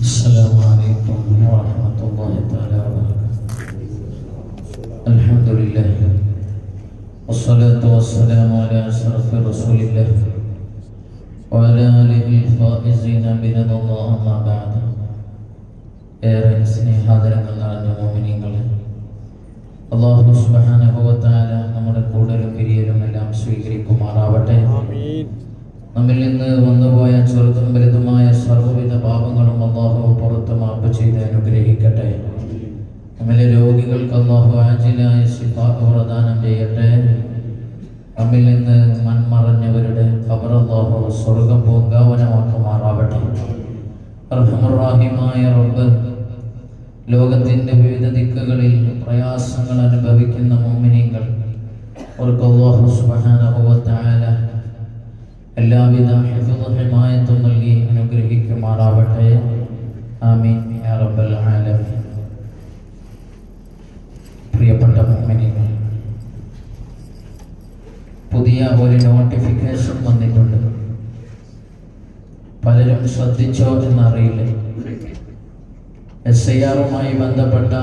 السلام عليكم ورحمة الله تعالى وبركاته الحمد لله والصلاة والسلام على أشرف رسول الله وعلى آله الفائزين برضا الله أما بعد ഏറെ സ്നേഹാദരങ്ങൾ നിറഞ്ഞ മോമിനിങ്ങളെ അള്ളാഹു സുബാനുഭവത്താല നമ്മുടെ കൂടലും പിരിയലും എല്ലാം സ്വീകരിക്കുമാറാവട്ടെ നമ്മിൽ നിന്ന് വന്നുപോയ ചെറുതും വലുതുമായ സർവവിധ പാപങ്ങളും അള്ളാഹു പുറത്ത് മാപ്പ് ചെയ്ത് അനുഗ്രഹിക്കട്ടെ. നമ്മിലെ രോഗികൾക്ക് അള്ളാഹു ആജിലായ ശിഫാഹ് പ്രദാനം ചെയ്യട്ടെ. നമ്മിൽ നിന്ന് മൺമറഞ്ഞവരുടെ അള്ളാഹു സ്വർഗം പൂങ്കാവനമാക്കുമാറാവട്ടെ. റഹ്മുറാഹിമായ റബ്ബ് ലോകത്തിന്റെ വിവിധ ദിക്കുകളിൽ പ്രയാസങ്ങൾ അനുഭവിക്കുന്ന മോമിനികൾ അവർക്ക് അള്ളാഹു സുബാനുഭവത്തായ എല്ലാവിധ ഹിഫുഹിമായത്തും നൽകി അനുഗ്രഹിക്കുമാറാവട്ടെ. ആമീൻ. റബ്ബൽ ആലമീൻ. പ്രിയപ്പെട്ട മോമിനികൾ പുതിയ ഒരു നോട്ടിഫിക്കേഷൻ വന്നിട്ടുണ്ട്. പലരും ശ്രദ്ധിച്ചോ എന്നറിയില്ല. എസ് ഐ ആറുമായി ബന്ധപ്പെട്ട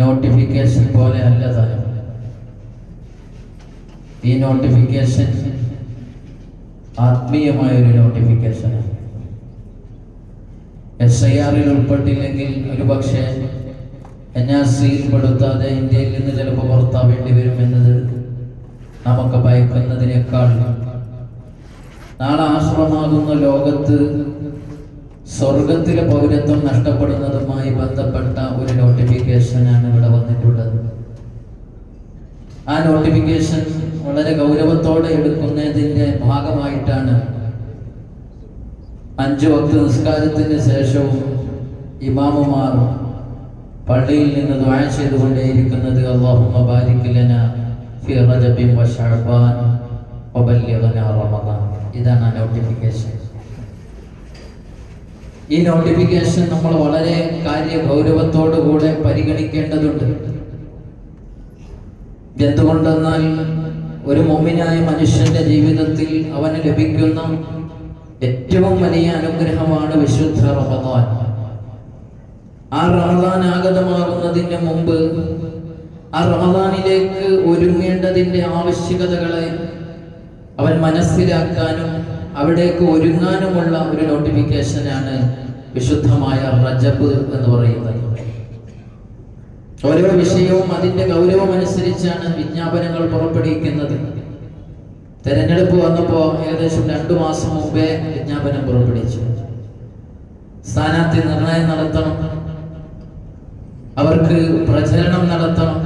നോട്ടിഫിക്കേഷൻ പോലെ അല്ല താനും ഈ നോട്ടിഫിക്കേഷൻ ആത്മീയമായ ഒരു നോട്ടിഫിക്കേഷൻ എസ് ഐ ആറിൽ ഉൾപ്പെട്ടില്ലെങ്കിൽ ഒരു പക്ഷേ എൻ ആർ സിയിൽ പെടുത്താതെ ഇന്ത്യയിൽ നിന്ന് ചിലപ്പോൾ പുറത്താവേണ്ടി വരും എന്നത് നമുക്ക് ഭയക്കുന്നതിനേക്കാൾ നാളെ ആശ്രമമാകുന്ന ലോകത്ത് സ്വർഗത്തിലെ പൗരത്വം നഷ്ടപ്പെടുന്നതുമായി ബന്ധപ്പെട്ട ഒരു നോട്ടിഫിക്കേഷനാണ് ഇവിടെ വന്നിട്ടുള്ളത്. ആ നോട്ടിഫിക്കേഷൻ വളരെ ഗൗരവത്തോടെ എടുക്കുന്നതിന്റെ ഭാഗമായിട്ടാണ് അഞ്ചു വക്ത നിസ്കാരത്തിന് ശേഷവും ഇമാമുമാർ പള്ളിയിൽ നിന്ന് ദ്വായ ചെയ്തുകൊണ്ടേയിരിക്കുന്നത് അള്ളാഹുമ്മ ബാരിക് ലന ഫി റജബിൻ വ വബല്ലിഗ്നാ റമദാൻ. ഇതാണ് ആ നോട്ടിഫിക്കേഷൻ. ഈ നോട്ടിഫിക്കേഷൻ നമ്മൾ വളരെ കാര്യ ഗൗരവത്തോടു കൂടെ പരിഗണിക്കേണ്ടതുണ്ട്. എന്തുകൊണ്ടെന്നാൽ ഒരു മോമിനായ മനുഷ്യന്റെ ജീവിതത്തിൽ അവന് ലഭിക്കുന്ന ഏറ്റവും വലിയ അനുഗ്രഹമാണ് വിശുദ്ധ റമദാൻ. ആ റമദാൻ ആഗതമാകുന്നതിന് മുമ്പ് ആ റമദാനിലേക്ക് ഒരുങ്ങേണ്ടതിന്റെ ആവശ്യകതകളെ അവൻ മനസ്സിലാക്കാനും അവിടേക്ക് ഒരുങ്ങാനുമുള്ള ഒരു നോട്ടിഫിക്കേഷനാണ് വിശുദ്ധമായ റജബ് എന്ന് പറയുന്നത്. ഓരോ വിഷയവും അതിന്റെ ഗൗരവം അനുസരിച്ചാണ് വിജ്ഞാപനങ്ങൾ പുറപ്പെടുവിക്കുന്നത്. തെരഞ്ഞെടുപ്പ് വന്നപ്പോൾ ഏകദേശം രണ്ടു മാസം മുമ്പേ വിജ്ഞാപനം പുറപ്പെടുവിച്ചു. സ്ഥാനാർത്ഥി നിർണയം നടത്തണം. അവർക്ക് പ്രചരണം നടത്തണം.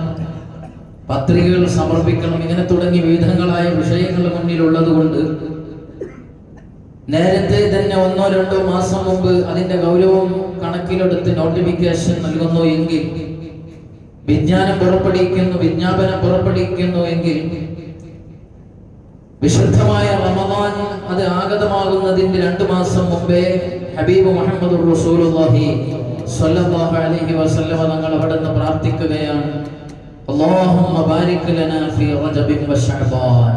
പത്രികകൾ സമർപ്പിക്കണം. ഇങ്ങനെ തുടങ്ങി വിവിധങ്ങളായ വിഷയങ്ങൾ മുന്നിലുള്ളത് കൊണ്ട് നേരത്തെ തന്നെ ഒന്നോ രണ്ടോ മാസം മുമ്പ് അതിന്റെ ഗൗരവം കണക്കിലെടുത്ത് നോട്ടിഫിക്കേഷൻ നൽകുന്നു എങ്കിൽ വിജ്ഞാനം പുറപ്പെടുവിക്കുന്നു വിജ്ഞാപനം പുറപ്പെടുവിക്കുന്നു എങ്കിൽ വിശുദ്ധമായ റമദാൻ അത് ആഗതമാകുന്നതിന്റെ രണ്ടു മാസം മുമ്പേ ഹബീബ് മുഹമ്മദ് റസൂലുള്ളാഹി സ്വല്ലല്ലാഹു അലൈഹി വസല്ലമ തങ്ങൾ അവിടെ നിന്ന് പ്രാർത്ഥിക്കുകയാണ്. അല്ലാഹുമ്മ ബാരിക് ലനാ ഫീ വ ശഅബാൻ.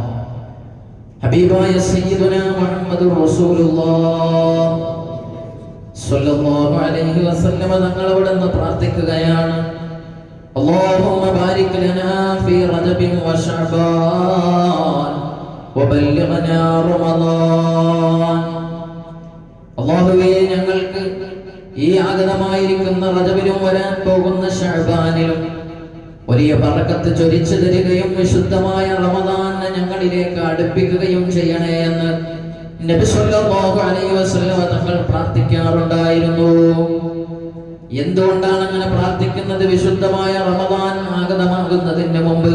ഹബീബായ സയ്യിദുനാ മുഹമ്മദ് റസൂലുള്ളാഹ് സ്വല്ലല്ലാഹു അലൈഹി വസല്ലമ തങ്ങൾ അവിടെ നിന്ന് പ്രാർത്ഥിക്കുകയാണ്. اللهم بارك لنا في رجب وشعبان وبلغنا رمضان അള്ളാഹുവേ ഞങ്ങൾക്ക് ഈ ആഗതമായിരിക്കുന്ന റജബിലും വരാൻ പോകുന്ന ഷഅബാനിലും വലിയ പറക്കത്ത് ചൊരിച്ചു തരികയും വിശുദ്ധമായ റമദാനെ ഞങ്ങളിലേക്ക് അടുപ്പിക്കുകയും ചെയ്യണേ എന്ന് നബി സല്ലല്ലാഹു അലൈഹി വസല്ലമ തങ്ങൾ പ്രാർത്ഥിക്കാറുണ്ടായിരുന്നു എന്തുകൊണ്ടാണ് അങ്ങനെ പ്രാർത്ഥിക്കുന്നത്? വിശുദ്ധമായ റമദാൻ ആഗതമാകുന്നതിന് മുമ്പ്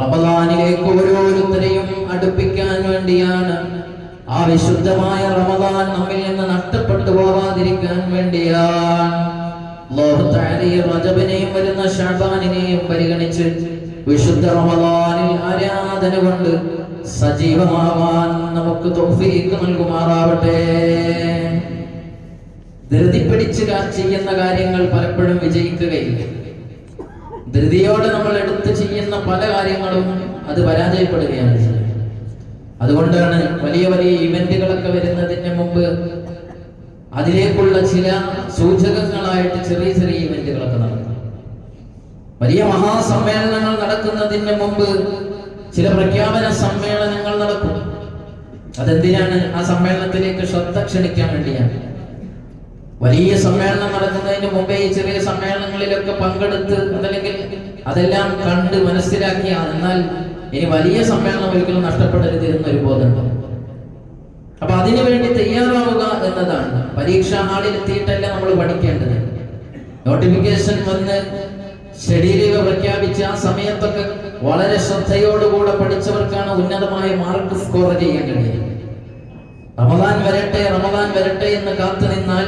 റമദാനിലേക്ക് ഓരോരുത്തരെയും അടുപ്പിക്കാൻ വേണ്ടിയാണ്. ആ വിശുദ്ധമായ റമദാൻ നമ്മിൽ നിന്ന് നഷ്ടപ്പെട്ടു പോവാതിരിക്കാൻ വേണ്ടിയാണ്. റജബിനെയും വരുന്ന ഷാബാനിനെയും പരിഗണിച്ച് വിശുദ്ധ റമദാനിൽ ആരാധന കൊണ്ട് സജീവമാവാൻ നമുക്ക് നൽകുമാറാവട്ടെ. ധൃതി പിടിച്ച് ചെയ്യുന്ന കാര്യങ്ങൾ പലപ്പോഴും വിജയിക്കുകയില്ല. ധൃതിയോടെ നമ്മൾ എടുത്ത് ചെയ്യുന്ന പല കാര്യങ്ങളും അത് പരാജയപ്പെടുകയാണ് ചെയ്യുന്നത്. അതുകൊണ്ടാണ് വലിയ വലിയ ഇവന്റുകളൊക്കെ വരുന്നതിന് മുമ്പ് അതിലേക്കുള്ള ചില സൂചകങ്ങളായിട്ട് ചെറിയ ചെറിയ ഇവന്റുകളൊക്കെ നടക്കും. വലിയ മഹാസമ്മേളനങ്ങൾ നടക്കുന്നതിന് മുമ്പ് ചില പ്രഖ്യാപന സമ്മേളനങ്ങൾ നടക്കും. അതെന്തിനാണ് ആ സമ്മേളനത്തിലേക്ക് ശ്രദ്ധ ക്ഷണിക്കാൻ വേണ്ടിയാണ്? വലിയ സമ്മേളനം നടക്കുന്നതിന് മുമ്പേ ഈ ചെറിയ സമ്മേളനങ്ങളിലൊക്കെ പങ്കെടുത്ത് അതല്ലെങ്കിൽ അതെല്ലാം കണ്ട് മനസ്സിലാക്കിയ എന്നാൽ ഇനി വലിയ സമ്മേളനം ഒരിക്കലും നഷ്ടപ്പെടരുത് എന്നൊരു ബോധമുണ്ട് അപ്പൊ അതിനു വേണ്ടി തയ്യാറാവുക എന്നതാണ്. പരീക്ഷാ ഹാളിൽ എത്തിയിട്ടല്ല നമ്മൾ പഠിക്കേണ്ടത്. നോട്ടിഫിക്കേഷൻ വന്ന് ലീവ് പ്രഖ്യാപിച്ച ആ സമയത്തൊക്കെ വളരെ ശ്രദ്ധയോടുകൂടെ പഠിച്ചവർക്കാണ് ഉന്നതമായ മാർക്ക് സ്കോർ ചെയ്യാൻ കഴിയുക റമദാൻ വരട്ടെ റമദാൻ വരട്ടെ എന്ന് കാത്തു നിന്നാൽ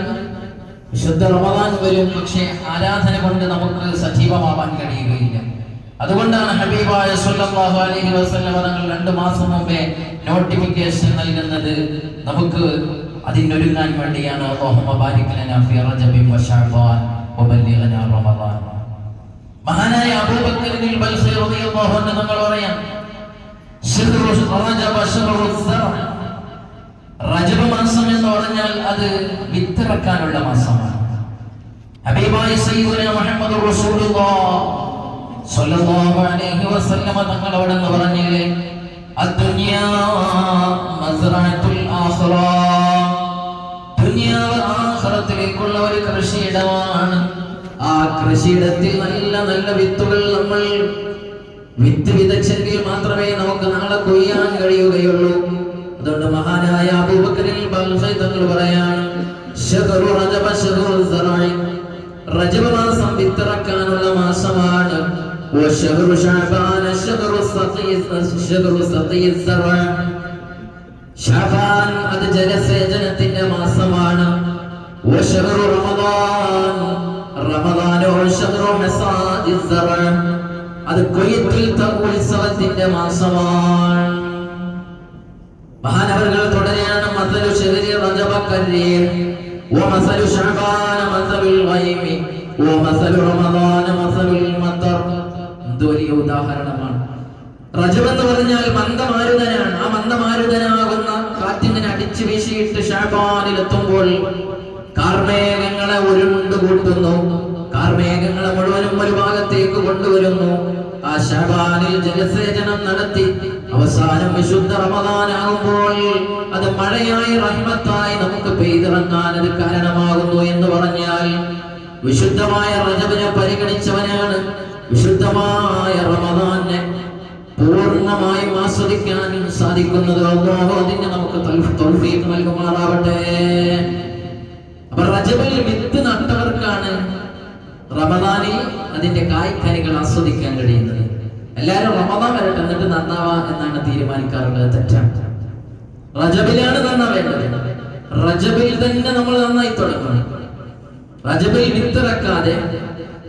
വിശുദ്ധ റമദാൻ വരും പക്ഷേ ആരാധന കൊണ്ട് നമുക്ക് സജീവമാവാൻ കഴിയുകയില്ല. അതുകൊണ്ടാണ് ഹബീബായ സല്ലല്ലാഹു അലൈഹി വസല്ലം തങ്ങൾ രണ്ട് മാസം മുമ്പേ നോട്ടിഫിക്കേഷൻ നൽകുന്നത്. നമുക്ക് അതിനൊരുങ്ങാൻ വേണ്ടിയാണ് അല്ലാഹുമ്മ വബല്ലിഗ്നാ റമദാൻ. മഹാനായ അബൂബക്കർ ബൽഖി റളിയല്ലാഹു അൻഹു തങ്ങൾ പറയാം റജബ് മാസം എന്ന് പറഞ്ഞാൽ അത് വിത്തിറക്കാനുള്ള മാസമാണ്. ഹബീബായ സയ്യിദുന അലൈഹി വസല്ലമ തങ്ങൾ അദ്ദുനിയാ മസ്റഅത്തുൽ ആഖിറ. ഒരു കൃഷിയിടമാണ്. ആ കൃഷിയിടത്തിൽ നല്ല നല്ല വിത്തുകൾ നമ്മൾ വിത്ത് വിതച്ചെങ്കിൽ മാത്രമേ നമുക്ക് നാളെ കൊയ്യാൻ കഴിയുകയുള്ളൂ. അതുകൊണ്ട് മഹാനായ അബൂബക്കറിൽ ബൽഖൈ തങ്ങൾ പറയാണ് റജബ മാസം വിത്തിറക്കാനുള്ള മാസമാണ്. അത് ജലസേചനത്തിന്റെ മാസമാണ്. അത് കൊയ്ത്തിൽ ഉത്സവത്തിന്റെ മാസമാണ്. മഹാനവറുകൾ തുടരെയാണ് മസലു ശഹരി റജബ കരീം ومثل شعبان مثل الغيم ومثل رمضان مثل المطر ഇത് വലിയ ഉദാഹരണമാണ് റജബ് എന്ന് പറഞ്ഞാൽ മന്ദമാരുതനാണ് ആ മന്ദമാരുതനാകുന്ന കാറ്റിങ്ങനെ അടിച്ചു വീശിയിട്ട് ഷാബാനിൽ എത്തുമ്പോൾ കാർമേഘങ്ങളെ ഉരുണ്ടു കൂട്ടുന്നു കാർമേഘങ്ങളെ മുഴുവനും ഒരു ഭാഗത്തേക്ക് കൊണ്ടുവരുന്നു ആ ഷാബാനിൽ ജലസേചനം നടത്തി അവസാനം വിശുദ്ധ റമദാനാകുമ്പോൾ അത് മഴയായി റഹ്മത്തായി നമുക്ക് പെയ്തിറങ്ങാൻ അത് കാരണമാകുന്നു എന്ന് പറഞ്ഞാൽ വിശുദ്ധമായ റജബിനെ പരിഗണിച്ചവനാണ്. വിശുദ്ധമായ റമദാനെ പൂർണമായും ആസ്വദിക്കാൻ സാധിക്കുന്നത് അതിന് നമുക്ക് നൽകുമാറാവട്ടെ അപ്പൊ റജബിൽ വിത്ത് നട്ടവർക്കാണ് റമദാനിൽ അതിന്റെ കായ്ക്കനികൾ ആസ്വദിക്കാൻ കഴിയുന്നത്. എല്ലാരും റമദാൻ വരട്ടെ എന്നിട്ട് നന്നാവാ എന്നാണ് തീരുമാനിക്കാറുള്ളത് തെറ്റാണ്. റജബിലാണ് നന്നാവേണ്ടത് റജബിൽ തന്നെ നമ്മൾ നന്നായി തുടങ്ങണം. റജബിൽ വിത്തിറക്കാതെ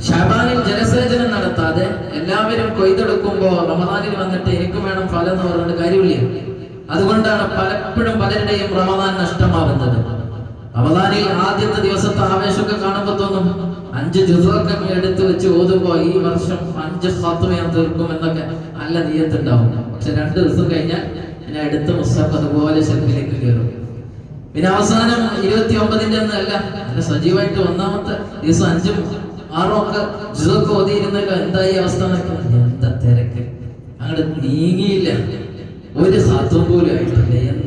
ഷാബാനിൽ ജലസേചനം നടത്താതെ എല്ലാവരും കൊയ്തെടുക്കുമ്പോ റമദാനിൽ വന്നിട്ട് എനിക്ക് വേണം ഫലം എന്ന് പറഞ്ഞിട്ട് കാര്യമില്ല. അതുകൊണ്ടാണ് പലപ്പോഴും പലരുടെയും റമദാൻ നഷ്ടമാവുന്നത്. റമദാനിൽ ആദ്യത്തെ ദിവസത്തെ ആവേശമൊക്കെ കാണുമ്പോ തോന്നും. അഞ്ച് ജുസൊക്കെ എടുത്തു വെച്ച് ഓതുമ്പോ ഈ വർഷം അഞ്ച് സത്ത് ഞാൻ തീർക്കും എന്നൊക്കെ നല്ല നീയത്തുണ്ടാവും. പക്ഷെ രണ്ട് ദിവസം കഴിഞ്ഞാൽ പിന്നെ അടുത്ത മുസ്തഫ് അതുപോലെ ശരിലേക്ക് കയറും. പിന്നെ അവസാനം ഇരുപത്തി ഒമ്പതിന്റെ അന്ന് അല്ല നല്ല സജീവമായിട്ട് ഒന്നാമത്തെ ദിവസം അഞ്ചും ആറും ഒക്കെ ജുസൊക്കെ ഓതിയിരുന്നല്ലോ. എന്തായി അവസ്ഥ എന്നൊക്കെ എന്താ തിരക്ക്? അങ്ങോട്ട് നീങ്ങിയില്ല. ഒരു സത്വം പോലും ആയിട്ടില്ല.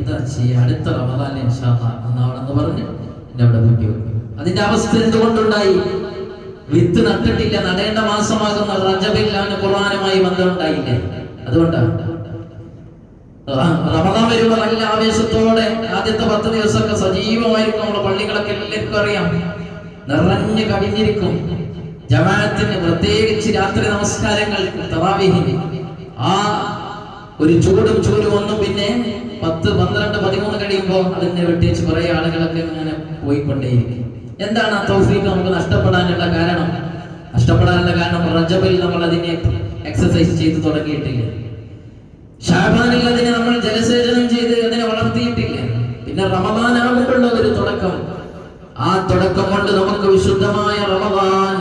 അടുത്ത റമദാൻ പറഞ്ഞ് എന്നെ അവിടെ വെക്കും. അതിന്റെ അവസ്ഥ എന്തുകൊണ്ടുണ്ടായി? വിത്ത് നട്ടിട്ടില്ല നടേണ്ട മാസമാകുന്ന റജബില്ലാണ് ഖുർആനുമായി ബന്ധമുണ്ടായില്ലേ അതുകൊണ്ടാണ് റമദാൻ വരുമ്പോൾ നല്ല ആവേശത്തോടെ ആദ്യത്തെ പത്ത് ദിവസമൊക്കെ സജീവമായിരിക്കും നമ്മുടെ പള്ളികളൊക്കെ എല്ലാവർക്കും അറിയാം. നിറഞ്ഞു കവിഞ്ഞിരിക്കും. ജമാഅത്തിന് പ്രത്യേകിച്ച് രാത്രി നമസ്കാരങ്ങൾ തറാവീഹിന്. ആ ഒരു ചൂടും ചൂടും ഒന്നും പിന്നെ പത്ത് പന്ത്രണ്ട് പതിമൂന്ന് കഴിയുമ്പോൾ അതിനെ വെട്ടിച്ച് കുറെ ആളുകളൊക്കെ ഇങ്ങനെ പോയിക്കൊണ്ടേയിരിക്കും. എന്താണ് ആ തൗഫീഖ് നമുക്ക് നഷ്ടപ്പെടാനുള്ള കാരണം? നഷ്ടപ്പെടാനുള്ള കാരണം റജബിൽ നമ്മൾ അതിനെ എക്സസൈസ് ചെയ്ത് തുടങ്ങിയിട്ടില്ല. ഷാബാനിൽ അതിനെ നമ്മൾ ജലസേചനം ചെയ്ത് അതിനെ വളർത്തിയിട്ടില്ല. പിന്നെ റമദാനാകുമ്പോഴുള്ള ഒരു തുടക്കം. ആ തുടക്കം കൊണ്ട് നമുക്ക് വിശുദ്ധമായ റമദാൻ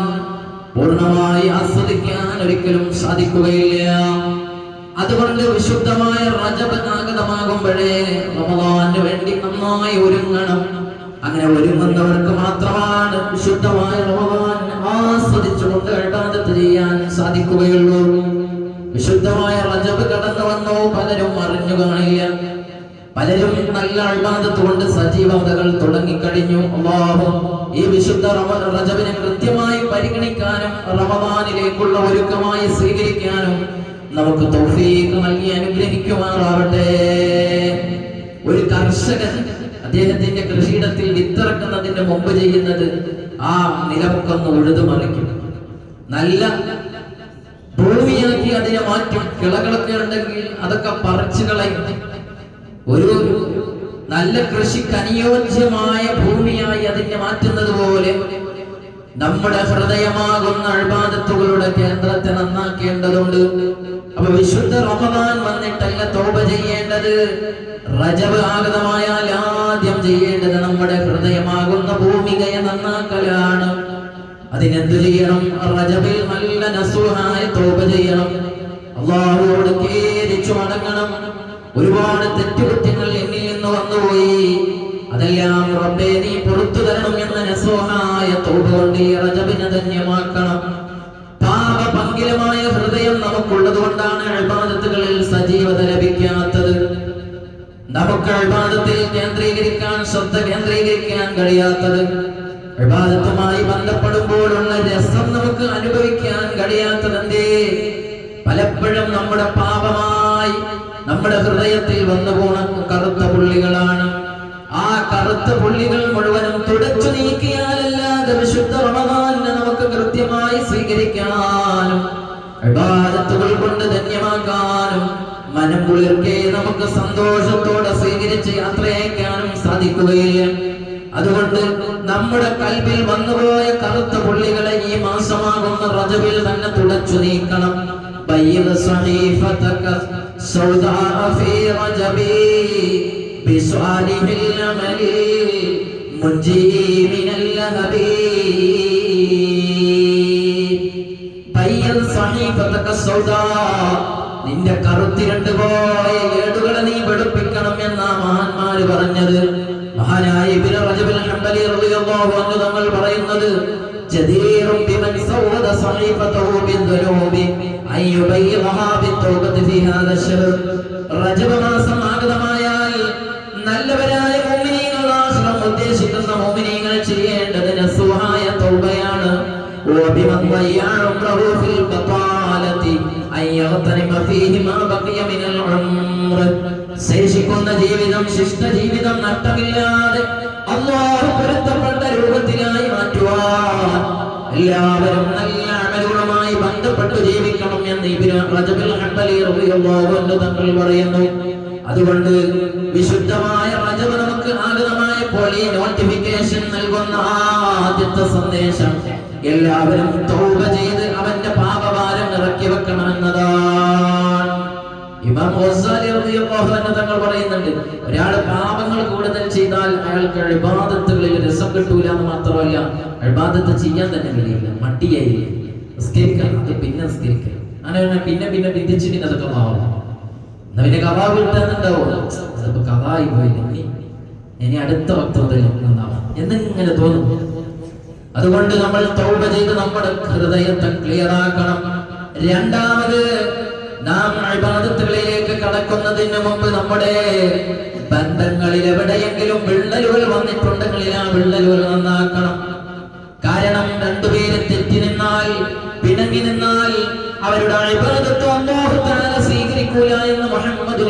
പൂർണമായി ആസ്വദിക്കാൻ ഒരിക്കലും സാധിക്കുകയില്ല. അതുകൊണ്ട് വിശുദ്ധമായ റജബ് ആഗതമാകുമ്പോഴേ റമദാന് വേണ്ടി നന്നായി ഒരുങ്ങണം. അങ്ങനെ ഒരുങ്ങുന്നവർക്ക് മാത്രമാണ് വിശുദ്ധമായ റമദാൻ ആസ്വദിച്ചുകൊണ്ട് എട്ടാതെ ചെയ്യാൻ സാധിക്കുകയുള്ളൂ. വിശുദ്ധമായ റജബ് കടന്നു വന്നോ പലരും അറിഞ്ഞു കാണില്ല. പലരും നല്ല അഴിബാദത്ത് കൊണ്ട് സജീവതകൾ തുടങ്ങിക്കഴിഞ്ഞു. അല്ലാഹു ഈ വിശുദ്ധ റജബിനെ കൃത്യമായി പരിഗണിക്കാനും റമദാനിലേക്കുള്ള ഒരുക്കമായി സ്വീകരിക്കാനും നമുക്ക് തൗഫീഖ് നൽകി അനുഗ്രഹിക്കുമാറാവട്ടെ ഒരു കർഷകൻ അദ്ദേഹത്തിന്റെ കൃഷിയിടത്തിൽ വിത്തിറക്കുന്നതിന് മുമ്പ് ചെയ്യുന്നത് ആ നിലമൊക്കൊന്ന് ഉഴുതുമറിക്കും. നല്ല ഭൂമിയാക്കി അതിനെ മാറ്റും. കിളകളൊക്കെ ഉണ്ടെങ്കിൽ അതൊക്കെ പറിച്ചു കളയും. ഒരു നല്ല കൃഷിക്ക് അനുയോജ്യമായ ഭൂമിയായി അതിനെ മാറ്റുന്നത് പോലെ നമ്മുടെ ഹൃദയമാകുന്ന അഴിബാദത്തുകളുടെ കേന്ദ്രത്തെ നന്നാക്കേണ്ടതുണ്ട്. അപ്പൊ വിശുദ്ധ റമദാൻ വന്നിട്ടല്ല തോപ ചെയ്യേണ്ടത്. റജബ് ആഗതമായാൽ ആദ്യം ചെയ്യേണ്ടത് നമ്മുടെ ഹൃദയമാകുന്ന ഭൂമികയെ നന്നാക്കലാണ്. അതിനെന്തു ചെയ്യണം? റജബിൽ നല്ല നസുഹായ തോപ ചെയ്യണം. അള്ളാഹുവോട് കേരിച്ചു മടങ്ങണം. ഒരുപാട് തെറ്റുകുറ്റങ്ങൾ എന്നിൽ നിന്ന് വന്നുപോയി. അതെല്ലാം റബ്ബേ നീ പുറത്തു തരണം എന്ന നസുഹായ തോപ കൊണ്ട് ഈ റജബിനെ ധന്യമാക്കണം. പാപപങ്കിലമായ ഹൃദയം നമുക്കുള്ളത് കൊണ്ടാണ് അഴിബാദത്തുകളിൽ സജീവത ലഭിക്കാത്തത്. നമുക്ക് അഴിബാദത്തിൽ കേന്ദ്രീകരിക്കാൻ ശ്രദ്ധ കേന്ദ്രീകരിക്കാൻ കഴിയാത്തത്. അഴിബാദത്തുമായി ബന്ധപ്പെടുമ്പോഴുള്ള രസം നമുക്ക് അനുഭവിക്കാൻ കഴിയാത്തത് എന്തേ പലപ്പോഴും നമ്മുടെ പാപമായി നമ്മുടെ ഹൃദയത്തിൽ വന്നു പോണ കറുത്ത പുള്ളികളാണ്. ആ കറുത്ത പുള്ളികൾ മുഴുവനും തുടച്ചു നീക്കിയാലല്ലാതെ സ്വീകരിക്കാനും വിവാദത്തുകൾ കൊണ്ട് ധന്യമാക്കാനും മനം കുളിർക്കെ നമുക്ക് സന്തോഷത്തോടെ സ്വീകരിച്ച് യാത്രയേക്കാനും സാധിക്കുകയില്ല. അതുകൊണ്ട് നമ്മുടെ കൽവിൽ വന്നുപോയ കറുത്ത പുള്ളികളെ ഈ മാസമാകുന്ന റജവിൽ തന്നെ തുടച്ചു നീക്കണം. മുൻജീമിനല്ല ഹബീ നിന്റെ കറുത്തിരണ്ട് പോയ ഏടുകളെ നീ വെളുപ്പിക്കണം എന്നാ മഹാന്മാര് പറഞ്ഞത്. മഹാനായ ഇബ്നു റളിയല്ലാഹു അൻഹു തങ്ങൾ പറയുന്നത് ജദീറും സഹീഫതഹു മാസം ശേഷിക്കുന്ന ജീവിതം ശിഷ്ട ജീവിതം നഷ്ടമില്ലാതെ അള്ളാഹു പൊരുത്തപ്പെട്ട രൂപത്തിലായി മാറ്റുവാൻ. എല്ലാവരും നല്ല അമലുകളുമായി ബന്ധപ്പെട്ട് ജീവിക്കണം എന്ന് തങ്ങൾ പറയുന്നു. അതുകൊണ്ട് വിശുദ്ധമായ റജബ് നമുക്ക് ആഗതമായപ്പോൾ ഈ നോട്ടിഫിക്കേഷൻ നൽകുന്ന ആദ്യത്തെ സന്ദേശം എല്ലാവരും തൗബ ചെയ്ത് അവന്റെ പാപഭാരം ഇറക്കി വെക്കണമെന്നതാണ് ഇമാം ഗസാലി റളിയല്ലാഹു അൻഹു തങ്ങൾ പറയുന്നുണ്ട് ഒരാൾ പാപങ്ങൾ കൂടുതൽ ചെയ്താൽ അയാൾക്ക് ഇബാദത്തുകളിൽ രസം കിട്ടൂല എന്ന് മാത്രമല്ല ഇബാദത്ത് ചെയ്യാൻ തന്നെ കഴിയില്ല മടിയായി നിസ്കരിക്കണം അത് പിന്നെ നിസ്കരിക്കണം അങ്ങനെ പിന്നെ പിന്നെ വിധിച്ച് പിന്നെ അതൊക്കെ മാവണം എന്നാ പിന്നെ കഥാ കിട്ടുന്നുണ്ടാവും അതിപ്പോ കഥായി പോയില്ല? ഇനി അടുത്ത വക്തത്തിൽ നന്നാവാം എന്നിങ്ങനെ തോന്നും. അതുകൊണ്ട് നമ്മൾ തൗബ ചെയ്ത് നമ്മുടെ ഹൃദയത്തെ ക്ലിയർ ആക്കണം. രണ്ടാമത് നാം അഴിബാദത്തുകളിലേക്ക് കടക്കുന്നതിന് മുമ്പ് നമ്മുടെ ബന്ധങ്ങളിൽ എവിടെയെങ്കിലും വിള്ളലുകൾ വന്നിട്ടുണ്ടെങ്കിൽ ആ വിള്ളലുകൾ നന്നാക്കണം. കാരണം രണ്ടുപേരെ തെറ്റി നിന്നാൽ പിണങ്ങി നിന്നാൽ അവരുടെ തആല സ്വീകരിക്കൂല എന്ന് മുഹമ്മദ്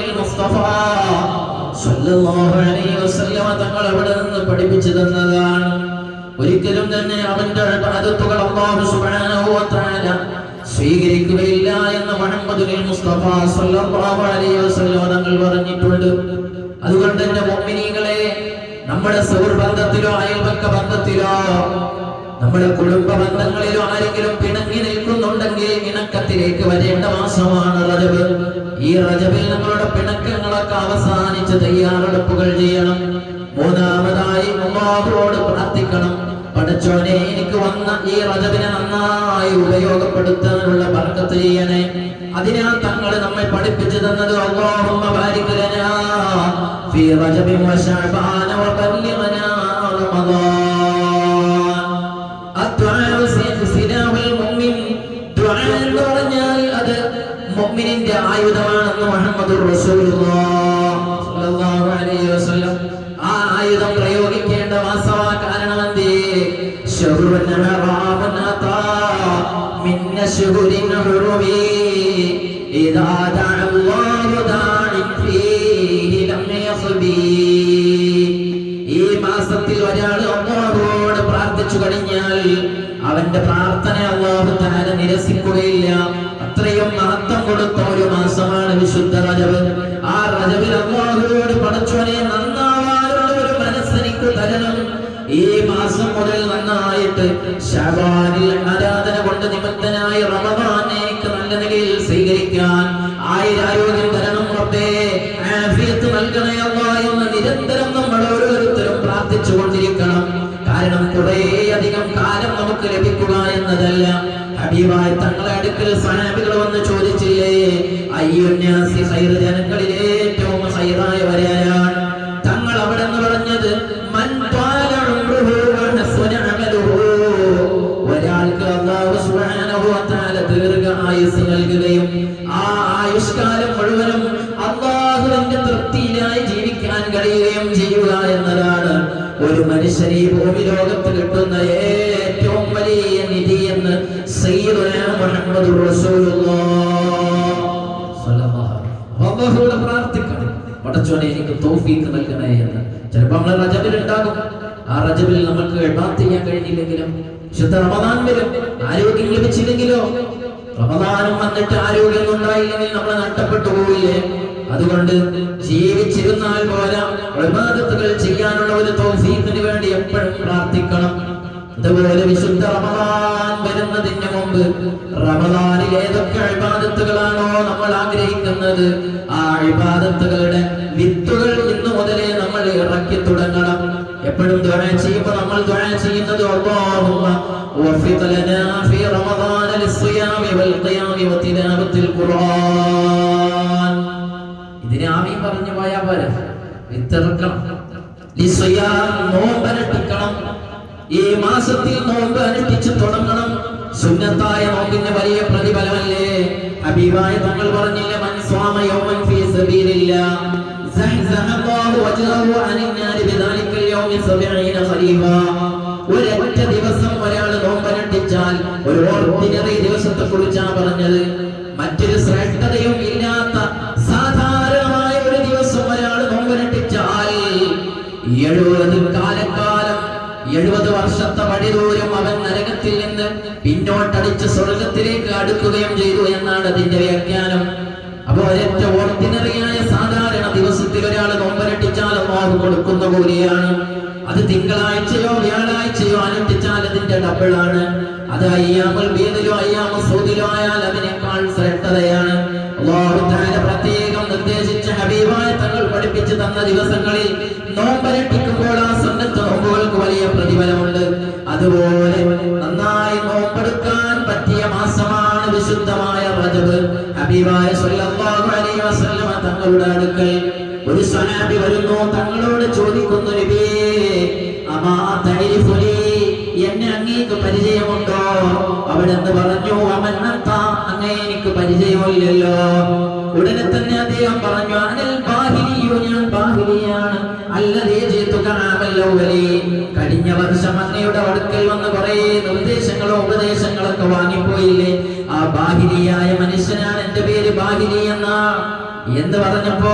സല്ലല്ലാഹു അലൈഹി വസല്ലമ തങ്ങൾ അവിടെ നിന്ന് പഠിപ്പിച്ചു തന്നതാണ്. ഒരിക്കലും തന്നെ അവന്റെ അഴിബാദത്തുകൾ അല്ലാഹു സുബ്ഹാനഹു വ തആല മുഹമ്മദ് മുസ്തഫ സല്ലല്ലാഹു അലൈഹി വസല്ലം തങ്ങൾ പറഞ്ഞിട്ടുണ്ട്. അതുകൊണ്ട് തന്നെ മുഅ്മിനീങ്ങളെ നമ്മുടെ സൗർബന്ധത്തിലോ അയൽപക്ക ബന്ധത്തിലോ നമ്മുടെ കുടുംബ ബന്ധങ്ങളിലോ ആരെങ്കിലും പിണങ്ങി നിൽക്കുന്നുണ്ടെങ്കിൽ ഇണക്കത്തിലേക്ക് വരേണ്ട മാസമാണ് റജബ്. ഈ റജബിൽ നമ്മളുടെ പിണക്കങ്ങളൊക്കെ അവസാനിച്ച് തയ്യാറെടുപ്പുകൾ ചെയ്യണം. മൂന്നാമതായി അള്ളാഹുവോട് പ്രാർത്ഥിക്കണം. പടച്ചോനെ എനിക്ക് വന്ന ഈ റജബിനെ നന്നായി ഉപയോഗപ്പെടുത്താനുള്ള ബർക്കത്ത് ചെയ്യണേ. അതിനാൽ തങ്ങൾ നമ്മെ പഠിപ്പിച്ചു തന്നത്. ഫീ മുഅ്മിൻ. പറഞ്ഞാൽ അത് മുഅ്മിനിന്റെ ആയുധമാണെന്ന് മുഹമ്മദുർ റസൂലുള്ളാഹ് മിൻ അശ്ഹുരിൻ إذا ഇദാ الله അല്ലാഹു فيه لم يصبي. ഈ മാസത്തിൽ ഒരാൾ അള്ളാഹുവോട് പ്രാർത്ഥിച്ചു കഴിഞ്ഞാൽ അവന്റെ പ്രാർത്ഥന അള്ളാഹു താര നിരസിക്കുകയില്ല. അത്രയും മഹത്വം കൊടുത്ത ഒരു മാസമാണ് വിശുദ്ധ റജബ്. ആ റജബിൽ അള്ളാഹുവോട് പടച്ചോനെ മുതൽ നന്നായിട്ട് ശബാനിൽ ആരാധന കൊണ്ട് നിമിത്തനായി റമദാനെ നല്ല നിലയിൽ സ്വീകരിക്കാൻ ആയിരാരോഗ്യം തരണം റബ്ബേ. ആഫിയത്ത് നൽകണേ എന്ന് നിരന്തരം നമ്മൾ ഓരോരുത്തരും പ്രാർത്ഥിച്ചു കൊണ്ടിരിക്കണം. കാരണം കുറേ അധികം കാലം നമുക്ക് ലഭിക്കുക എന്നതല്ല. ഹബീബായ തങ്ങളെ അടുക്കൽ സഹാബികൾ വന്ന് ചോദിച്ചില്ലേ അയ്യോന്യാസി സൈറ ജനങ്ങളിൽ ഏറ്റവും ഹൈറായവരാണ് ഈ ലോകത്ത് കിട്ടുന്ന ഏറ്റവും വലിയ നിധി എന്ന്. അല്ലാഹുവോട് പ്രാർത്ഥിക്കണം. പടച്ചോനെ എനിക്ക് തൗഫീഖ് നൽകണേ എന്ന്. ചിലപ്പോൾ നമ്മൾ റജബിൽ ഉണ്ടാകും. ആ റജബിൽ നമുക്ക് എഴുപാത്ത് ചെയ്യാൻ കഴിഞ്ഞില്ലെങ്കിലും ശുദ്ധ റമദാൻ വരും ആരോഗ്യം ലഭിച്ചില്ലെങ്കിലോ റമദാനും വന്നിട്ട് ആരോഗ്യം ഉണ്ടായില്ലെങ്കിൽ നമ്മൾ നഷ്ടപ്പെട്ടു പോവില്ലേ? അതുകൊണ്ട് ജീവിച്ചിരുന്നാൽ പോരാ. ഇബാദത്തുകൾ ചെയ്യാനുള്ള ഒരു തോഫീത്തിന് വേണ്ടി എപ്പോഴും പ്രാർത്ഥിക്കണം. അതുപോലെ വിശുദ്ധ റമദാൻ വരുന്നതിന് മുമ്പ് റമദാനിൽ ഏതൊക്കെ അഴിബാദത്തുകളാണോ നമ്മൾ ആഗ്രഹിക്കുന്നത് ആ അഴിബാദത്തുകളുടെ വിത്തുകൾ ഇന്നു മുതലേ നമ്മൾ ഇറക്കി തുടങ്ങണം. എപ്പോഴും ദ്വഴ ചെയ്യുമ്പോൾ നമ്മൾ ദ്വഴ ചെയ്യുന്നത് അല്ലാഹുമ്മ വഫിഖ് ലനാ ഫീ റമദാന ലിസ്സിയാമി വൽ ഖിയാമി വതിലാവത്തിൽ ഖുർആൻ. ഇതിനെ ആമീൻ പറഞ്ഞു പോയാ പോരെ. വിത്തിറക്കണം. ലിസ്സിയാം നോമ്പനുഷ്ഠിക്കണം ഈ മാസത്തിൽ നോമ്പ് അനുഷ്ഠിച്ചു തുടങ്ങണം. സുന്നത്തായ നോമ്പിന് വലിയ പ്രതിഫലമല്ലേ? ഹബീബായ തങ്ങൾ പറഞ്ഞില്ല മൻ സ്വാമ യൗമൻ ഫീ സബീലില്ലാ. زحزح الله وجهه عن النار بذلك اليوم سبعين خريفا ഒരൊറ്റ ദിവസം ഒരാൾ നോമ്പനുഷ്ഠിച്ചാൽ ഒരു ഓർഡിനറി ദിവസത്തെ കുറിച്ചാ പറഞ്ഞത് മറ്റൊരു ശ്രേഷ്ഠതയും ഇല്ലാത്ത സാധാരണമായ ഒരു ദിവസം ഒരാൾ നോമ്പനുഷ്ഠിച്ചാൽ എഴുപത് കാലക്കാലം എഴുപത് വർഷത്തെ വഴിദൂരം അവൻ നരകത്തിൽ നിന്ന് പിന്നോട്ടടിച്ച് സ്വർഗത്തിലേക്ക് അടുക്കുകയും ചെയ്തു എന്നാണ് അതിന്റെ വ്യാഖ്യാനം അപ്പൊ ഒരൊറ്റ ഓർഡിനറിയായ സാധാരണ ദിവസത്തിൽ ഒരാൾ നോമ്പരട്ടിച്ചാൽ അള്ളാഹു കൊടുക്കുന്ന കൂലിയാണ്. അത് തിങ്കളാഴ്ചയോ വ്യാഴാഴ്ചയോ അനുഷ്ഠിച്ചാൽ അതിന്റെ ഡബിളാണ്. അത് അയ്യാമൽ ബീദിലോ അയ്യാമൽ സൂദിലോ ആയാൽ അതിനേക്കാൾ ശ്രേഷ്ഠതയാണ്. അള്ളാഹു പ്രത്യേകം നിർദ്ദേശിച്ച ഹബീബായ തങ്ങൾ പഠിപ്പിച്ചു തന്ന ദിവസങ്ങളിൽ നോമ്പരട്ടിക്കുമ്പോൾ ആ സന്നദ്ധ നോമ്പുകൾക്ക് വലിയ പ്രതിഫലമുണ്ട്. അതുപോലെ ഹബീബായ സല്ലല്ലാഹു അലൈഹി വസല്ലമ തങ്ങളുടെ അടുക്കൽ ഒരു സ്വഹാബി വരുന്നു. തങ്ങളോട് ചോദിക്കുന്നു നബിയേ അമാ തഅരിഫുലി? എന്നെ അങ്ങേക്ക് പരിചയമുണ്ടോ? അവിടെന്ന് പറഞ്ഞു? അമന്നത്ത അങ്ങേ എനിക്ക് പരിചയമില്ലല്ലോ. ഉടനെ തന്നെ അദ്ദേഹം പറഞ്ഞു അനൽ ബാഹിലിയോ ഞാൻ ബാഹിലിയാണ്. അല്ലതേ കഴിഞ്ഞ വർഷം അടുക്കൽ വന്ന് കുറെ നിർദ്ദേശങ്ങളോ ഉപദേശങ്ങളൊക്കെ വാങ്ങിപ്പോയില്ലേ? ആ ബാഹിലിയായ മനുഷ്യനാണ് എന്റെ പേര് ബാഹിലി എന്ന. എന്ന് പറഞ്ഞപ്പോ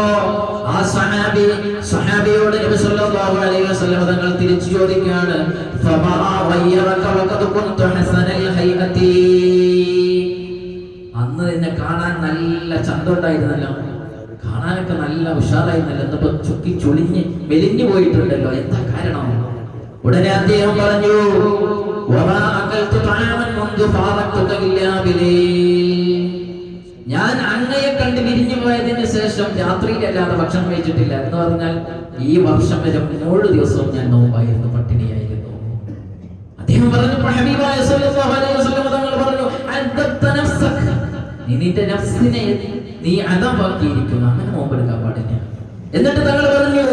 ആ സഹാബി സഹാബിയോട് നബി സല്ലല്ലാഹു അലൈഹി വസല്ലം തങ്ങൾ തിരിച്ചു ഹൈഅതി അന്ന് നിന്നെ കാണാൻ നല്ല ചന്തമുണ്ടായിരുന്നല്ലോ കാണാനൊക്കെ നല്ല ഉഷാറായിരുന്നല്ലോ. എന്നിപ്പോ ചുക്കി ചുളിഞ്ഞ് മെലിഞ്ഞു പോയിട്ടുണ്ടല്ലോ. എന്താ കാരണം? ഉടനെ അദ്ദേഹം പറഞ്ഞു "വമാ അകൽതു തഅമൻ മുൻദു ഫാറഖ്തുക ഇല്ലാ ഞാൻ അങ്ങയെ കണ്ട് വിരിഞ്ഞു പോയതിന് ശേഷം രാത്രിയിലല്ലാതെ ഭക്ഷണം കഴിച്ചിട്ടില്ല. എന്ന് പറഞ്ഞാൽ ഈ വർഷം വരെ മൂന്ന് ദിവസവും ഞാൻ നോമ്പായിരുന്നു പട്ടിണിയായിരുന്നു. അദ്ദേഹം പറഞ്ഞു തങ്ങൾ പറഞ്ഞു നീ നിന്റെ നഫ്സിനെ നീ അതമാക്കിയിരിക്കുന്നു അങ്ങനെ നോമ്പെടുക്കാൻ പാടില്ല. എന്നിട്ട് തങ്ങൾ പറഞ്ഞു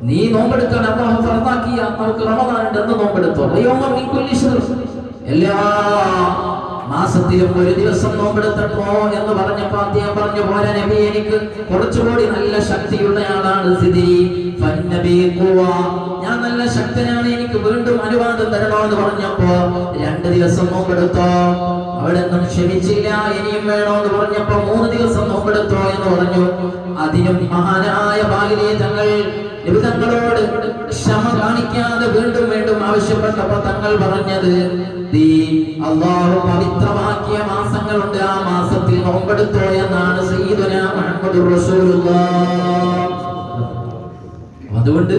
നീ നോമ്പെടുക്കാൻ അള്ളാഹു ഫർദാക്കിയ നമുക്ക് റമദാനുണ്ട് എന്ന് നോമ്പെടുത്തോ? എല്ലാ മാസത്തിലും ഒരു ദിവസം നോമ്പെടുത്തപ്പോ എന്ന് പറഞ്ഞപ്പോ അദ്ദേഹം പറഞ്ഞു പോലെ നബി എനിക്ക് കുറച്ചുകൂടി നല്ല ശക്തിയുള്ള ആളാണ് സ്ഥിതി. ഞാൻ നല്ല ശക്തനാണ് എനിക്ക് വീണ്ടും അനുവാദം തരണോ എന്ന് പറഞ്ഞപ്പോ രണ്ട് ദിവസം നോമ്പെടുത്തോ. അവിടെ നിന്നും ക്ഷമിച്ചില്ല ഇനിയും വേണോ എന്ന് പറഞ്ഞപ്പോ മൂന്ന് ദിവസം നോമ്പെടുത്തോ എന്ന് പറഞ്ഞു. അതിനും മഹാനായ ബാലിനെ തങ്ങൾ നിബിതങ്ങളോട് ക്ഷമ കാണിക്കാതെ വീണ്ടും വീണ്ടും ആവശ്യപ്പെട്ടപ്പോ തങ്ങൾ പറഞ്ഞത് അള്ളാഹു പവിത്രമാക്കിയ മാസങ്ങളുണ്ട്. ആ മാസത്തിൽ നോമ്പെടുത്തോ എന്നാണ് അതുകൊണ്ട്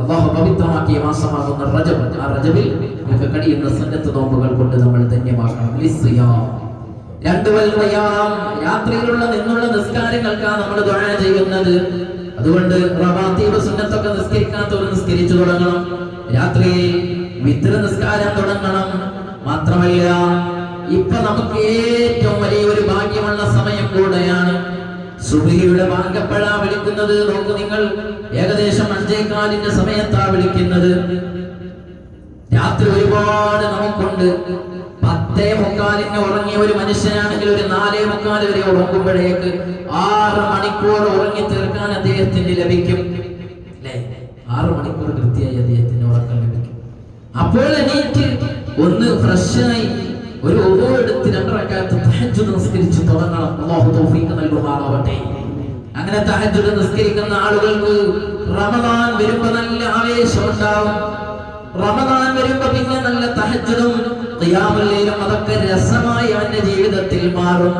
അള്ളാഹു പവിത്രമാക്കിയ മാസമാകുന്ന റജബ്. ആ റജബിൽ നമുക്ക് സന്നദ്ധ നോമ്പുകൾ കൊണ്ട് നമ്മൾ ധന്യമാക്കണം. രണ്ടു വൽവയാം രാത്രിയിലുള്ള നിന്നുള്ള നിസ്കാരങ്ങൾക്കാണ് നമ്മൾ ദുആ ചെയ്യുന്നത്. അതുകൊണ്ട് റവാത്തീബ് സുന്നത്തൊക്കെ നിസ്കരിക്കാത്തവർ നിസ്കരിച്ചു തുടങ്ങണം. രാത്രി വിത്ര നിസ്കാരം തുടങ്ങണം. മാത്രമല്ല ഇപ്പൊ നമുക്ക് ഏറ്റവും വലിയ ഒരു ഭാഗ്യമുള്ള സമയം കൂടെയാണ് സുബിഹിയുടെ ഭാഗ്യപ്പെടാ വിളിക്കുന്നത്. നോക്ക് നിങ്ങൾ ഏകദേശം അഞ്ചേകാലിന്റെ സമയത്താ വിളിക്കുന്നത്. രാത്രി ഒരുപാട് നമുക്കുണ്ട്. പത്തേ മുക്കാലിന് ഉറങ്ങിയ ഒരു മനുഷ്യനാണെങ്കിൽ ഒരു നാലേ മുക്കാൽ വരെ ഉറങ്ങുമ്പോഴേക്ക് ആറ് മണിക്കൂർ ഉറങ്ങി തീർക്കാൻ അദ്ദേഹത്തിന് ലഭിക്കും. ആറ് മണിക്കൂർ കൃത്യമായി അദ്ദേഹത്തിന് ഉറക്കം ലഭിക്കും. അപ്പോൾ എണീറ്റ് ഒന്ന് ഫ്രഷായി ഒരു ഓവോ എടുത്ത് രണ്ടരക്കാലത്ത് തഹജ്ജുദ് നിസ്കരിച്ച് തുടങ്ങണം. അല്ലാഹു തൗഫീഖ് നൽകുമാറാവട്ടെ. അങ്ങനെ തഹജ്ജുദ് നിസ്കരിക്കുന്ന ആളുകൾക്ക് റമദാൻ വരുമ്പോ നല്ല ആവേശം ഉണ്ടാവും റമദാൻ വരുമ്പോ പിന്നെ നല്ല തഹജ്ജുദും ഖിയാമുല്ലയിലും അതൊക്കെ രസമായി അവന്റെ ജീവിതത്തിൽ മാറും.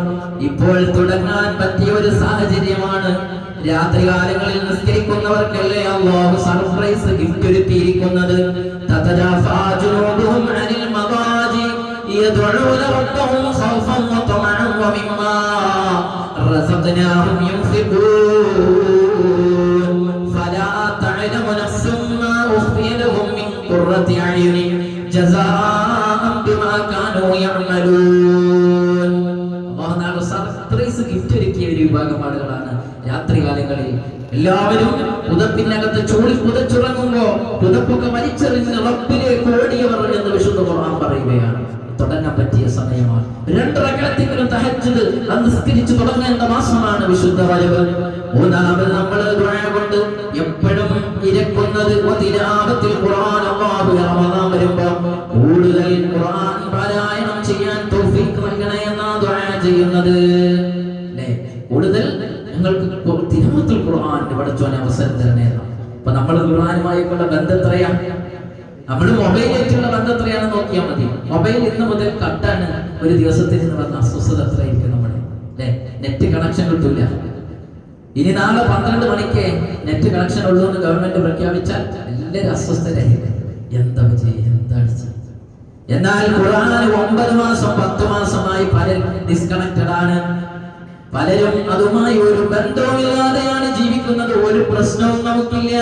ഇപ്പോൾ തുടങ്ങാൻ പറ്റിയ ഒരു സാഹചര്യമാണ് രാത്രികാലങ്ങളിൽ നിസ്കരിക്കുന്നവർക്കല്ലേ അള്ളാഹു സർപ്രൈസ് ഗിഫ്റ്റ് ഒരുക്കിയിരിക്കുന്നത് തതജാഫാ ജുനൂബുഹും يدعون ربهم خوفا وطمعا ومما رزقناهم ينفقون فلا تعلم نفس ما أخفي لهم من قرة أعين جزاء بما كانوا يعملون അള്ളാഹു നാളെ സർപ്രൈസ് ഗിഫ്റ്റ് ഒരുക്കിയ ഒരു വിഭാഗം ആളുകളാണ് രാത്രികാലങ്ങളിൽ എല്ലാവരും പുതപ്പിനകത്ത് ചൂടി പുതച്ചുറങ്ങുമ്പോ പുതപ്പൊക്കെ വലിച്ചെറിഞ്ഞ് റബ്ബിലേക്ക് ഓടിയവർ എന്ന് വിശുദ്ധ ഖുർആൻ പറയുകയാണ് തുടങ്ങാൻ പറ്റിയ സമയമാണ്. രണ്ടരക്കാലത്തെങ്കിലും തഹജ്ജുദ് നിസ്കരിച്ച് തുടങ്ങേണ്ട മാസമാണ് വിശുദ്ധ വരവ്. മൂന്നാമത് നമ്മൾ കൊണ്ട് എപ്പോഴും ഇരക്കുന്നത് വതിലാപത്തിൽ ഖുർആൻ അല്ലാഹു റമദാൻ വരുമ്പോൾ കൂടുതൽ ഖുർആൻ പാരായണം ചെയ്യാൻ തൗഫീഖ് നൽകണേ എന്ന ദുആ ചെയ്യുന്നത്. അല്ലേ കൂടുതൽ നിങ്ങൾക്ക് തിരുമത്തുൽ ഖുർആൻ പഠിച്ചോനെ അവസരം തരണേ അപ്പൊ നമ്മൾ ഖുർആനുമായിട്ടുള്ള ബന്ധത്രയാണ് നമ്മൾ മൊബൈലായിട്ടുള്ള ബന്ധം എത്രയാണെന്ന് നോക്കിയാൽ മതി. മൊബൈൽ ഇന്ന് മുതൽ കട്ടാണ്. ഒരു ദിവസത്തിൽ എന്ന് പറഞ്ഞ അസ്വസ്ഥത എത്രയായിരിക്കും നമ്മൾ അല്ലെ നെറ്റ് കണക്ഷൻ കിട്ടൂല. ഇനി നാളെ പന്ത്രണ്ട് മണിക്ക് നെറ്റ് കണക്ഷൻ ഉള്ളൂ എന്ന് ഗവൺമെന്റ് പ്രഖ്യാപിച്ചാൽ എല്ലാവരും അസ്വസ്ഥരായി എന്താ എന്താണ് ചെയ്യുക എന്നാൽ ഖുർആൻ ഒമ്പത് മാസം പത്ത് മാസമായി പലരും ഡിസ്കണക്റ്റഡ് ആണ്. പലരും അതുമായി ഒരു ബന്ധവുമില്ലാതെയാണ് ജീവിക്കുന്നത്. ഒരു പ്രശ്നവും നമുക്കില്ല.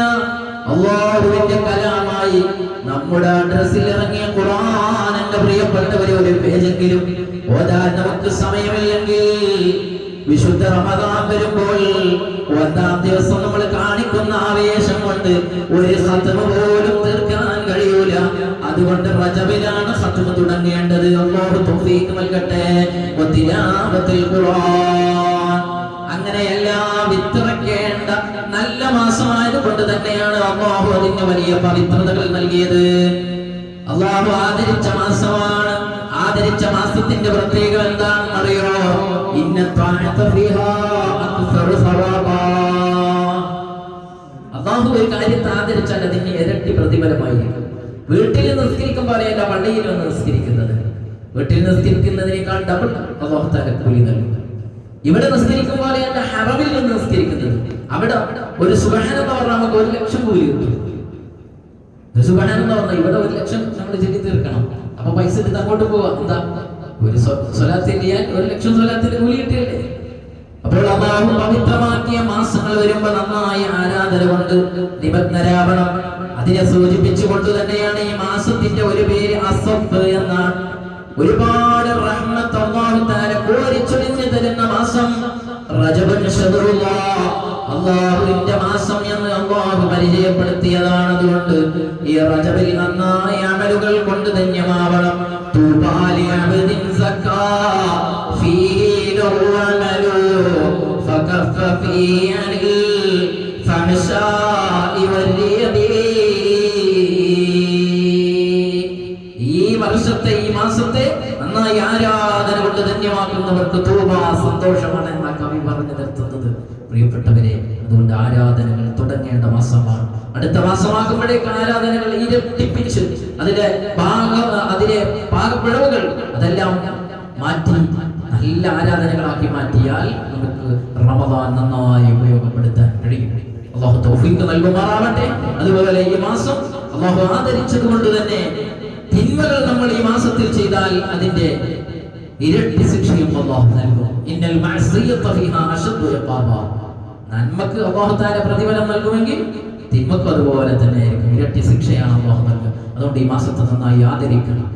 അള്ളാഹുവിന്റെ കലാമായി നമ്മുടെ അഡ്രസ്സിൽ ഇറങ്ങിയ ഖുർആൻ എന്റെ പ്രിയപ്പെട്ടവരെ ഒരു പേജെങ്കിലും ഓതാൻ നമുക്ക് സമയമില്ലെങ്കിൽ വിശുദ്ധ റമദാൻ വരുമ്പോൾ ഒന്നാം ദിവസം നമ്മൾ കാണിക്കുന്ന ആവേശം കൊണ്ട് ഒരു ഖത്മ പോലും തീർക്കാൻ കഴിയൂല. അതുകൊണ്ട് റജബിലാണ് ഖത്മ തുടങ്ങേണ്ടത്. അല്ലാഹു തൗഫീഖ് നൽകട്ടെ. അങ്ങനെ എല്ലാ കൊണ്ട് തന്നെയാണ് അള്ളാഹു അതിന് വലിയ പവിത്രതകൾ നൽകിയത്. അള്ളാഹു ആദരിച്ച മാസമാണ്. ആദരിച്ച മാസത്തിന്റെ പ്രത്യേകത എന്താണെന്ന് അറിയോ? അള്ളാഹു ഒരു കാര്യത്തെ ആദരിച്ചാൽ അതിന് ഇരട്ടി പ്രതിഫലമായിരിക്കും. വീട്ടിൽ നിസ്കരിക്കുമ്പോൾ അറിയില്ല പള്ളിയിൽ വന്ന് നിസ്കരിക്കുന്നത്? വീട്ടിൽ നിസ്കരിക്കുന്നതിനേക്കാൾ ഡബിൾ അള്ളാഹു താല കൂലി നൽകും. ഇവിടെ നിസ്കരിക്കുമ്പോൾ എന്റെ ഹറമിൽ നിന്ന് നിസ്കരിക്കുന്നത്. അവിടെ ഒരു സുബഹാൻ എന്ന് പറഞ്ഞാൽ നമുക്ക് ഒരു ലക്ഷം കൂലി കിട്ടും. ഒരു എന്ന് പറഞ്ഞാൽ ഇവിടെ ഒരു ലക്ഷം നമ്മൾ ചെല്ലി തീർക്കണം. അപ്പൊ പൈസ എടുത്ത് അങ്ങോട്ട് പോവാ. എന്താ? ഒരു സ്വലാത്തിൽ സ്വലാത്ത് ചെയ്യാൻ ഒരു ലക്ഷം സ്വലാത്തിന്റെ കൂലി കിട്ടിയല്ലേ? അപ്പോൾ അള്ളാഹു പവിത്രമാക്കിയ മാസങ്ങൾ വരുമ്പോ നന്നായി ആരാധന കൊണ്ട് നിബന്ധരാവണം അതിനെ സൂചിപ്പിച്ചുകൊണ്ട് തന്നെയാണ് ഈ മാസത്തിന്റെ ഒരു പേര് അസഫ് എന്നാണ് ഒരുപാട് റഹ്മത്ത് അള്ളാഹു താര തരുന്ന മാസം അള്ളാഹുവിന്റെ മാസം എന്ന് അള്ളാഹു പരിചയപ്പെടുത്തിയതാണ് അതുകൊണ്ട് ഈ റജബിൽ നന്നായി അമലുകൾ കൊണ്ട് ധന്യമാവണം. ഈ വർഷത്തെ ഈ മാസത്തെ നന്നായി ആരാധന കൊണ്ട് ധന്യമാക്കുന്നവർക്ക് തൂബ സന്തോഷമാണ് എന്ന കവി പറഞ്ഞു നിർത്തുന്നത്. പ്രിയപ്പെട്ടവരെ അതുകൊണ്ട് ആരാധനകൾ തുടങ്ങേണ്ട മാസമാണ്. അടുത്ത മാസമാകുമ്പോഴേക്ക് ആരാധനകൾ ഇരട്ടിപ്പിച്ച് അതിലെ ഭാഗ അതിലെ പാകപ്പിഴവുകൾ അതെല്ലാം മാറ്റി നല്ല ആരാധനകളാക്കി മാറ്റിയാൽ നമുക്ക് റമദാൻ നന്നായി ഉപയോഗപ്പെടുത്താൻ കഴിയും. അള്ളാഹു തൗഫീഖ് നൽകുമാറാവട്ടെ. അതുപോലെ ഈ മാസം അള്ളാഹു ആദരിച്ചത് കൊണ്ട് തന്നെ തിന്മകൾ നമ്മൾ ഈ മാസത്തിൽ ചെയ്താൽ അതിന്റെ ഇരട്ടി ശിക്ഷയും അള്ളാഹു നൽകും. ഇന്നൽ നന്മക്ക് തആല പ്രതിഫലം നൽകുമെങ്കിൽ തിന്മക്ക് അതുപോലെ തന്നെ ആയിരിക്കും. ഇരട്ടി ശിക്ഷയാണ് അള്ളാഹു നൽകുക. അതുകൊണ്ട് ഈ മാസത്തെ നന്നായി ആദരിക്കണം.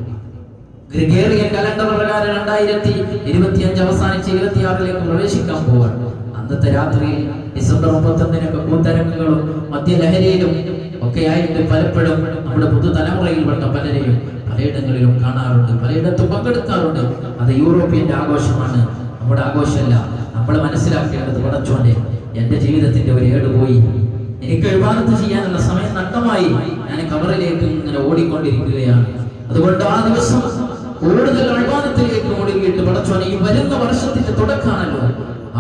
ഗ്രിഗേറിയൻ കലണ്ടർ പ്രകാരം രണ്ടായിരത്തി ഇരുപത്തിയഞ്ച് അവസാനിച്ച് ഇരുപത്തിയാറിലേക്ക് പ്രവേശിക്കാൻ പോവാണ്. അന്നത്തെ രാത്രിയിൽ ഡിസംബർ മുപ്പത്തൊന്നിനൊക്കെ കൂത്തരങ്ങുകളും മദ്യലഹരിയിലും ഒക്കെ ആയിട്ട് പലപ്പോഴും നമ്മുടെ പുതുതലമുറയിൽപ്പെട്ട പലരെയും പലയിടങ്ങളിലും കാണാറുണ്ട് പലയിടത്തും പങ്കെടുക്കാറുണ്ട്. അത് യൂറോപ്യന്റെ ആഘോഷമാണ്. നമ്മുടെ ആഘോഷമല്ല നമ്മൾ മനസ്സിലാക്കേണ്ടത് പടച്ചോന്റെ എന്റെ ജീവിതത്തിന്റെ ഒരു ഏട് പോയി. എനിക്ക് ഒരുപാട് ചെയ്യാനുള്ള സമയം നഷ്ടമായി. ഞാൻ കവറിലേക്ക് ഇങ്ങനെ ഓടിക്കൊണ്ടിരിക്കുകയാണ്. അതുകൊണ്ട് ആ ദിവസം കൂടുതൽ അഴിമാനത്തിലേക്ക് ഒടുങ്ങിയിട്ട് പടച്ചോനെ ഈ വരുന്ന വർഷത്തിന്റെ തുടക്കമാണല്ലോ.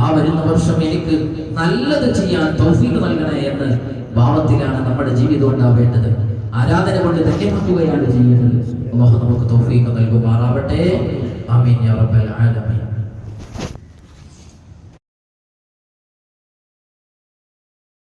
ആ വരുന്ന വർഷം എനിക്ക് നല്ലത് ചെയ്യാൻ തൗഫീഖ് നൽകണേ എന്ന് ഭാവത്തിലാണ് നമ്മുടെ ജീവിതം ഉണ്ടാവേണ്ടത്. ആരാധന കൊണ്ട് ധന്യമാക്കുകയാണ് ചെയ്യേണ്ടത് നമുക്ക് തൗഫീഖ് നൽകുമാറാവട്ടെ. ആമീൻ യാ റബ്ബൽ ആലമീൻ.